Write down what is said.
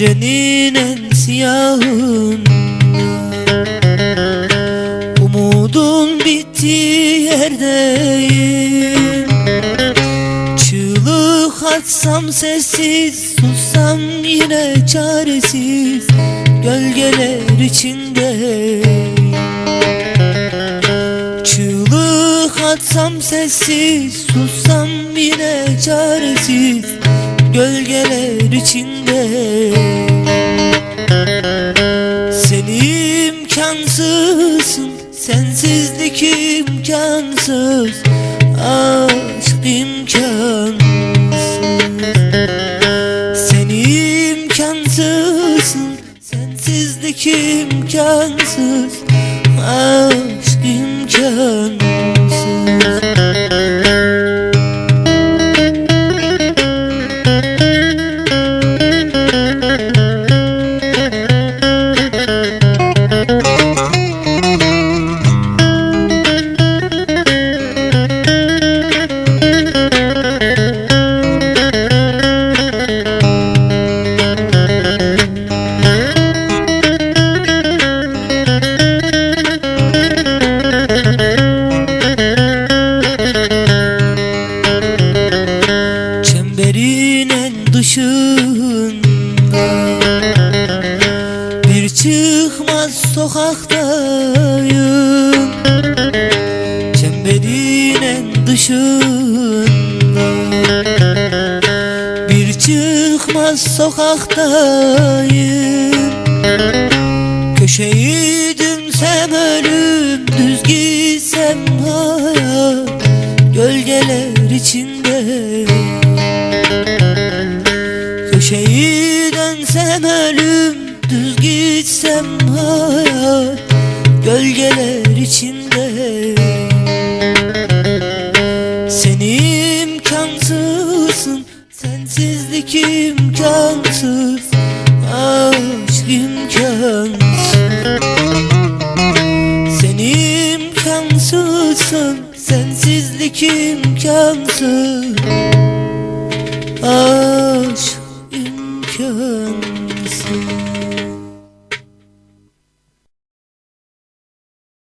gecenin en siyahında Umudun bittiği yerdeyim. Çığlık atsam sessiz Sussam yine çaresiz. Gölgeler içindeyim. Çığlık atsam sessiz Sussam yine çaresiz. Gölgeler içindeyim. İmkansız Aşk imkansız. Sen imkansızsın Sensizlik imkansız. Aşk imkansız sokaktayım. Çemberin en dışında. Bir çıkmaz sokaktayım. Köşeyi dönsem ölüm Düz gitsem hayat Gölgeler içinde. Köşeyi dönsem ölüm Düz gitsem hayat Gölgeler içinde. Sen imkansızsın Sensizlik imkansız Aşk imkansız. Sen imkansızsın Sensizlik imkansız Aşk imkansız